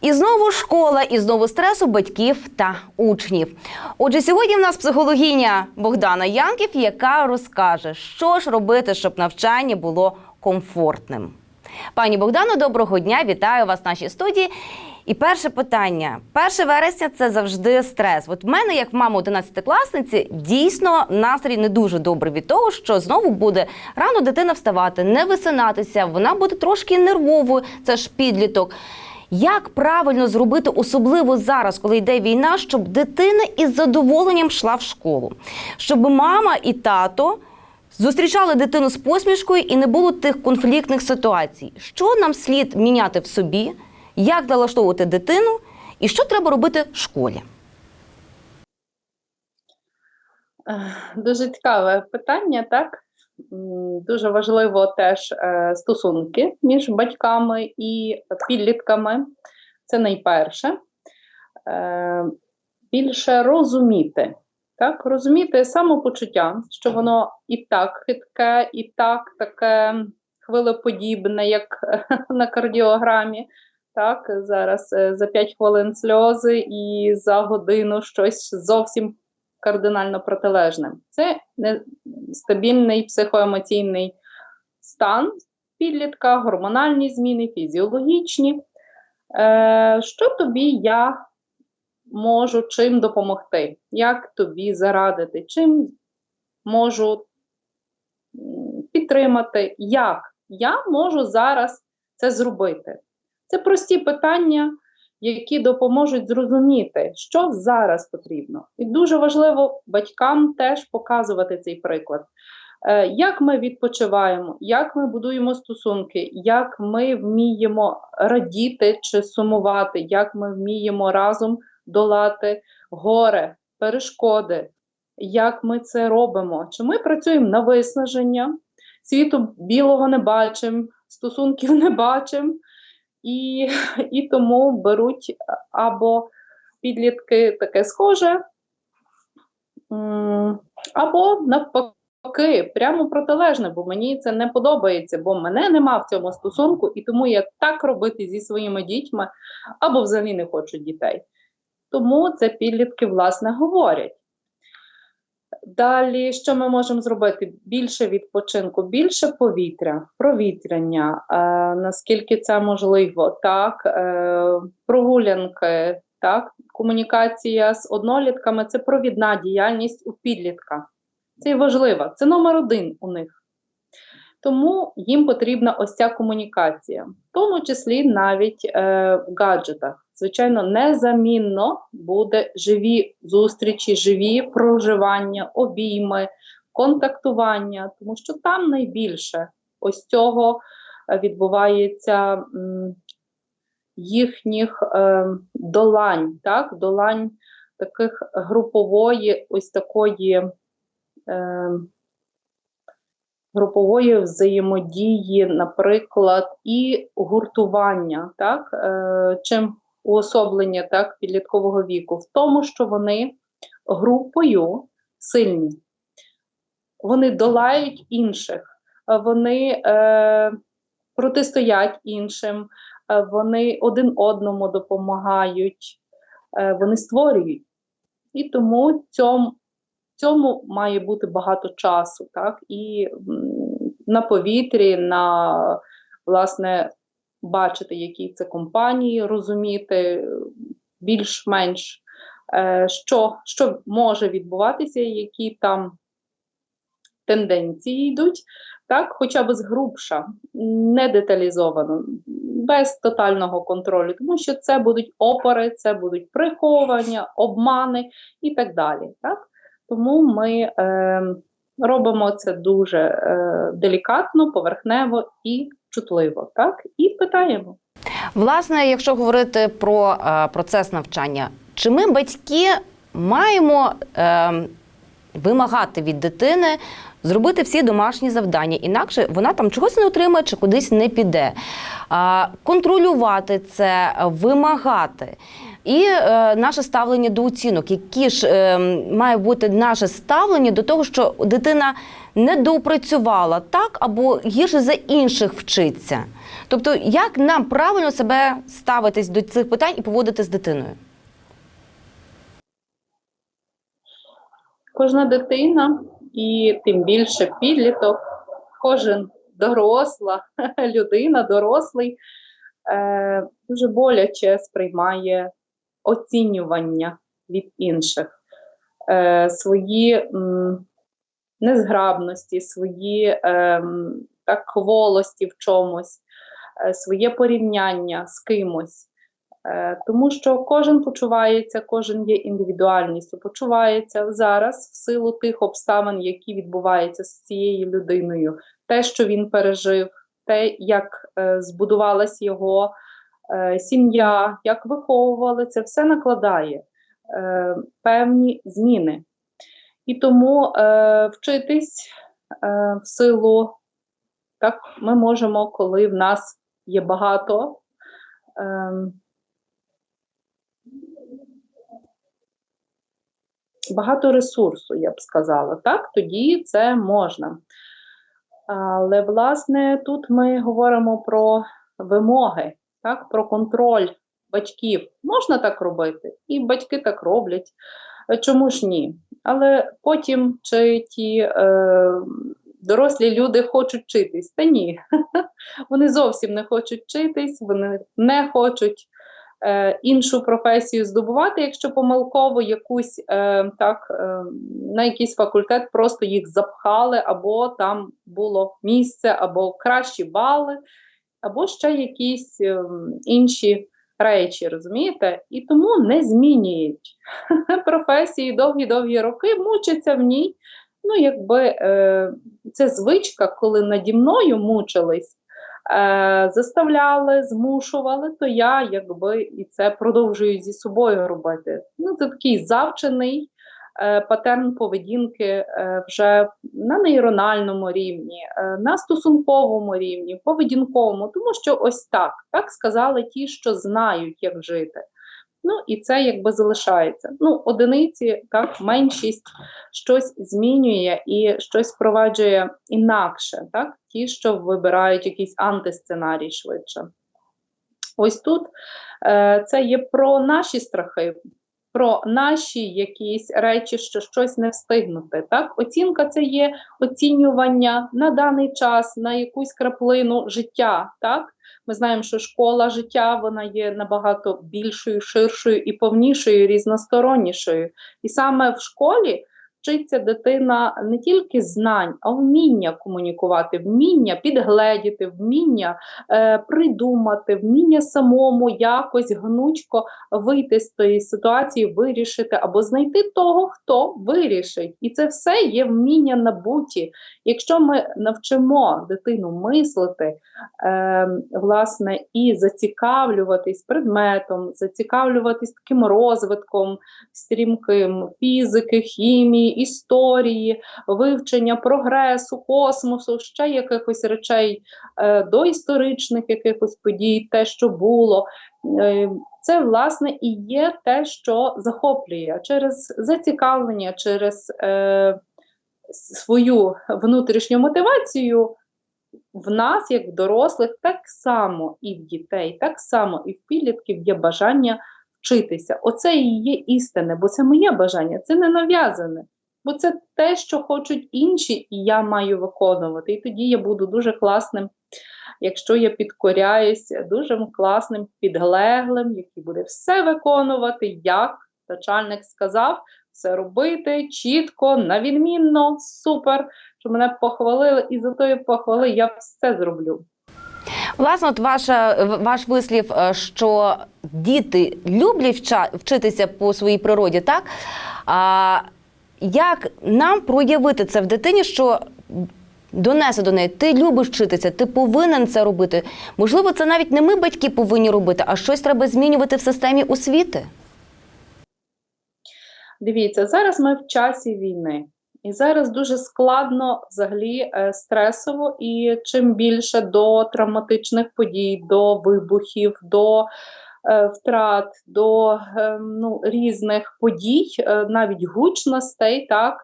І знову школа, і знову стрес у батьків та учнів. Отже, сьогодні в нас психологиня Богдана Янків, яка розкаже, що ж робити, щоб навчання було комфортним. Пані Богдано, доброго дня! Вітаю вас в нашій студії. І перше питання: 1 вересня це завжди стрес. От в мене, як в мами 11-класниці, дійсно настрій не дуже добрий від того, що знову буде рано дитина вставати, не висинатися, вона буде трошки нервовою, це ж підліток. Як правильно зробити, особливо зараз, коли йде війна, щоб дитина із задоволенням йшла в школу, щоб мама і тато зустрічали дитину з посмішкою і не було тих конфліктних ситуацій? Що нам слід міняти в собі, як налаштовувати дитину, і що треба робити в школі? Дуже цікаве питання, так? Дуже важливо теж е, стосунки між батьками і підлітками. Це найперше. Е, Більше розуміти, так? Розуміти самопочуття, що воно і так хитке, і так таке хвилеподібне, як на кардіограмі. Так, зараз е, за 5 хвилин сльози, і за годину щось зовсім кардинально протилежним. Це нестабільний психоемоційний стан підлітка, гормональні зміни, фізіологічні. Е, що тобі я можу чим допомогти? Як тобі зарадити? Чим можу підтримати? Як я можу зараз це зробити? Це прості питання, які допоможуть зрозуміти, що зараз потрібно. І дуже важливо батькам теж показувати цей приклад. Е, Як ми відпочиваємо, як ми будуємо стосунки, як ми вміємо радіти чи сумувати, як ми вміємо разом долати горе, перешкоди, як ми це робимо? Чи ми працюємо на виснаження, світу білого не бачимо, стосунків не бачимо, і, і тому беруть або підлітки таке схоже, або навпаки, прямо протилежне, бо мені це не подобається, бо мене нема в цьому стосунку, і тому я так робити зі своїми дітьми, або взагалі не хочу дітей. Тому це підлітки, власне, говорять. Далі, що ми можемо зробити? Більше відпочинку, більше повітря, провітряння, е, наскільки це можливо, так, е, прогулянки, так, комунікація з однолітками це провідна діяльність у підлітка. Це важливо, це номер один у них. Тому їм потрібна ось ця комунікація, в тому числі навіть е, в гаджетах. Звичайно, незамінно буде живі зустрічі, живі проживання, обійми, контактування, тому що там найбільше ось цього е, відбувається м, їхніх е, долань, так? долань таких групової, ось такої. Е, групової взаємодії, наприклад, і гуртування, так, е, чим уособлення так, підліткового віку, в тому, що вони групою сильні, вони долають інших, вони е, протистоять іншим, вони один одному допомагають, е, вони створюють. І тому цьому цьому має бути багато часу, так? І на повітрі, на власне бачити, які це компанії, розуміти більш-менш, е, що, що може відбуватися, які там тенденції йдуть, так, хоча б згрубша, не деталізовано, без тотального контролю, тому що це будуть опори, це будуть приховання, обмани і так далі. Так? Тому ми е, робимо це дуже е, делікатно, поверхнево і чутливо. Так? І питаємо. Власне, якщо говорити про е, процес навчання, чи ми батьки маємо е, вимагати від дитини зробити всі домашні завдання, інакше вона там чогось не отримає чи кудись не піде. Контролювати це, вимагати. І е, наше ставлення до оцінок, які ж е, має бути наше ставлення до того, що дитина не допрацювала так або гірше за інших вчиться. Тобто, як нам правильно себе ставитись до цих питань і поводити з дитиною? Кожна дитина, і тим більше підліток, кожен доросла людина, дорослий, е, дуже боляче сприймає оцінювання від інших, е, свої незграбності, свої ем, так, кволості в чомусь, е, своє порівняння з кимось. Е, Тому що кожен почувається, кожен є індивідуальністю, почувається зараз в силу тих обставин, які відбуваються з цією людиною, те, що він пережив, те, як е, збудувалась його е, сім'я, як виховували, це все накладає певні зміни. І тому вчитись в силу, так ми можемо, коли в нас є багато. ем, багато ресурсу, я б сказала, так, тоді це можна. Але, власне, тут ми говоримо про вимоги, так, про контроль батьків. Можна так робити, і батьки так роблять. Е, Чому ж ні? Але потім чи ті е, дорослі люди хочуть вчитись? Та ні, вони зовсім не хочуть вчитись, вони не хочуть е, іншу професію здобувати, якщо помилково якусь е, так е, на якийсь факультет просто їх запхали, або там було місце, або кращі бали, або ще якісь е, інші речі, розумієте? І тому не змінюють професії довгі-довгі роки, мучаться в ній. Ну, якби е, це звичка, коли наді мною мучились, заставляли, змушували, то я якби і це продовжую зі собою робити. Ну, це такий завчений паттерн патерн поведінки е, вже на нейрональному рівні, е, на стосунковому рівні, поведінковому, тому що ось так, так сказали ті, що знають, як жити. Ну і це якби залишається. Ну, одиниці, так, меншість щось змінює і щось впроваджує інакше, так? Ті, що вибирають якийсь антисценарій швидше. Ось тут е, це є про наші страхи, про наші якісь речі, що щось не встигнути. Так? Оцінка це є оцінювання на даний час, на якусь краплину життя. Так? Ми знаємо, що школа життя вона є набагато більшою, ширшою і повнішою, різностороннішою. І саме в школі вчиться дитина не тільки знань, а вміння комунікувати, вміння підгледіти, вміння е, придумати, вміння самому якось гнучко вийти з тої ситуації, вирішити або знайти того, хто вирішить. І це все є вміння набуті. Якщо ми навчимо дитину мислити, е, власне, і зацікавлюватись предметом, зацікавлюватись таким розвитком стрімким фізики, хімії, історії, вивчення прогресу, космосу, ще якихось речей е, доісторичних якихось подій, те, що було. Е, це, власне, і є те, що захоплює через зацікавлення, через е, свою внутрішню мотивацію. В нас, як в дорослих, так само і в дітей, так само і в підлітків є бажання вчитися. Оце і є істине, бо це моє бажання, це не нав'язане. Бо це те, що хочуть інші, і я маю виконувати. І тоді я буду дуже класним, якщо я підкоряюся, дуже класним підглеглим, який буде все виконувати, як начальник сказав, все робити чітко, навідмінно, супер, що мене похвалили, і за тої похвали я все зроблю. Власне, от ваша ваш вислів, е, що діти люблять вчитися по своїй природі, так? А як нам проявити це в дитині, що донесе до неї, ти любиш вчитися, ти повинен це робити. Можливо, це навіть не ми, батьки, повинні робити, а щось треба змінювати в системі освіти. Дивіться, зараз ми в часі війни, і зараз дуже складно взагалі е, стресово, і чим більше до травматичних подій, до вибухів, до втрат, до е, ну, різних подій, е, навіть гучностей, так.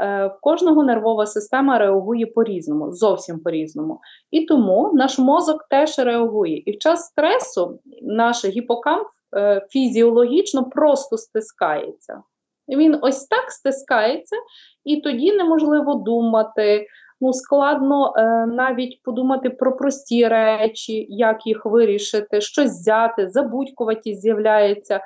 е, в кожного нервова система реагує по-різному, зовсім по-різному. І тому наш мозок теж реагує. І в час стресу наш гіпокамп е, фізіологічно просто стискається. Він ось так стискається, і тоді неможливо думати. Ну, складно е, навіть подумати про прості речі, як їх вирішити, щось взяти, забудькуваті з'являється,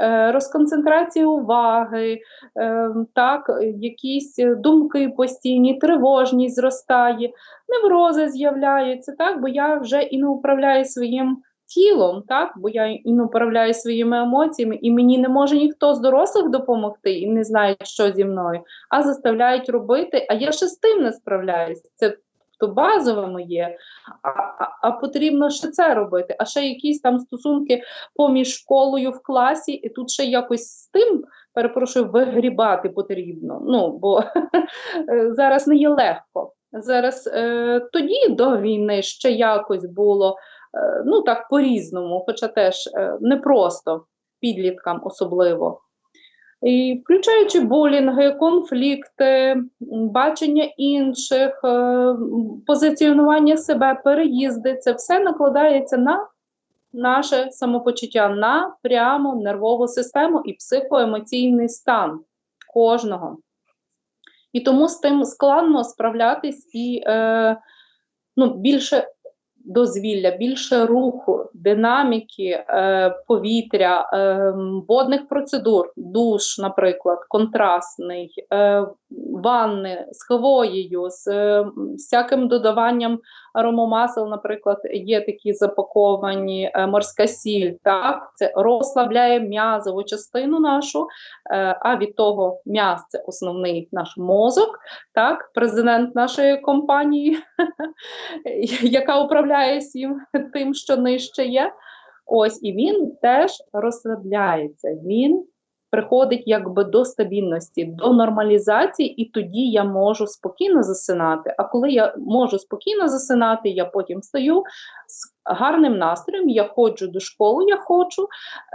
е, розконцентрація уваги, е, так, якісь думки постійні, тривожність зростає, неврози з'являються, так, бо я вже і не управляю своїм тілом, так, бо я і управляю своїми емоціями, і мені не може ніхто з дорослих допомогти і не знає, що зі мною, а заставляють робити, а я ще з тим не справляюсь. Це то базове моє, а, а, а потрібно ще це робити. А ще якісь там стосунки поміж школою в класі, і тут ще якось з тим, перепрошую, вигрібати потрібно. Ну, бо зараз не є легко. Зараз е, тоді до війни ще якось було е, ну так по-різному, хоча теж е, непросто підліткам особливо. І включаючи булінги, конфлікти, бачення інших, позиціонування себе, переїзди, це все накладається на наше самопочуття, на прямо нервову систему і психоемоційний стан кожного. І тому з тим складно справлятись і е, ну, більше дозвілля, більше руху, динаміки, е, повітря, е, водних процедур, душ, наприклад, контрастний, е, ванни з хвоєю, з е, всяким додаванням аромамасел, наприклад, є такі запаковані е, морська сіль. Так, це розслабляє м'язову частину нашу, е, а від того м'яз це основний наш мозок, так, президент нашої компанії, яка управляє всім тим, що нижче є. Ось і він теж розслабляється. Він приходить якби до стабільності, до нормалізації, і тоді я можу спокійно засинати. А коли я можу спокійно засинати, я потім встаю з гарним настроєм, я ходжу до школи, я хочу,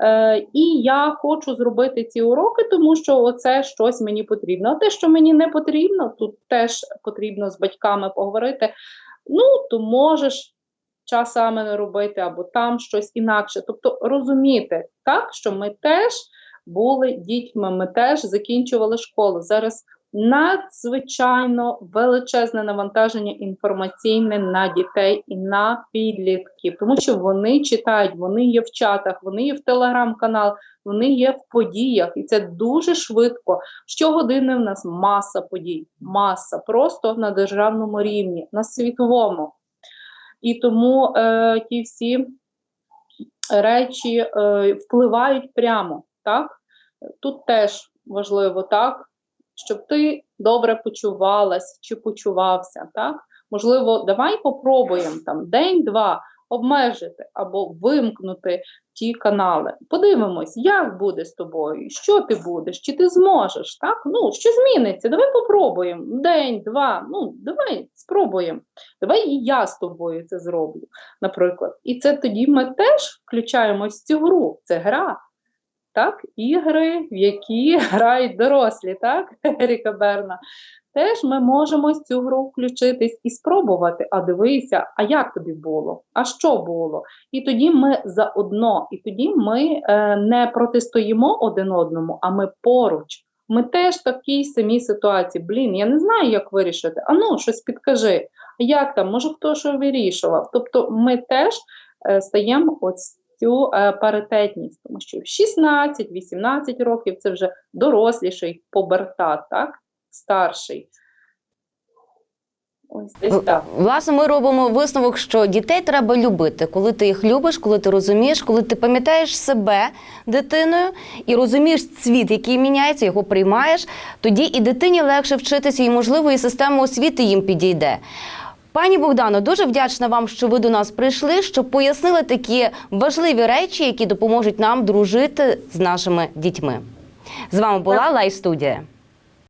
е, і я хочу зробити ці уроки, тому що оце щось мені потрібно. А те, що мені не потрібно, тут теж потрібно з батьками поговорити. Ну, то можеш часами не робити, або там щось інакше. Тобто розуміти, так, що ми теж були дітьми, ми теж закінчували школу. Зараз надзвичайно величезне навантаження інформаційне на дітей і на підлітків, тому що вони читають, вони є в чатах, вони є в телеграм-каналах, вони є в подіях, і це дуже швидко. Щогодини в нас маса подій, маса просто на державному рівні, на світовому. І тому е, ті всі речі е, впливають прямо. Так? Тут теж важливо так, щоб ти добре почувалась чи почувався. Так? Можливо, давай попробуємо там день-два обмежити або вимкнути ті канали. Подивимось, як буде з тобою, що ти будеш, чи ти зможеш, так? Ну, що зміниться? Давай попробуємо. День, два. Ну, давай спробуємо. Давай і я з тобою це зроблю, наприклад. І це тоді ми теж включаємось в цю гру. Це гра. Так, ігри, в які грають дорослі, так, Еріка Берна. Теж ми можемо з цю гру включитись і спробувати. А дивися, а як тобі було? А що було? І тоді ми заодно, і тоді ми е, не протистоїмо один одному, а ми поруч. Ми теж в такій самій ситуації. Блін, я не знаю, як вирішити. А ну, щось підкажи. Як там? Може, хто що вирішував? Тобто, ми теж е, стаємо ось цю е, паритетність, тому що в 16-18 років це вже доросліший побертат, так? Старший. Ось десь так. Власне, ми робимо висновок, що дітей треба любити, коли ти їх любиш, коли ти розумієш, коли ти пам'ятаєш себе дитиною і розумієш світ, який міняється, його приймаєш, тоді і дитині легше вчитися, і можливо, і система освіти їм підійде. Пані Богдано, дуже вдячна вам, що ви до нас прийшли, що пояснили такі важливі речі, які допоможуть нам дружити з нашими дітьми. З вами була Лайв студія.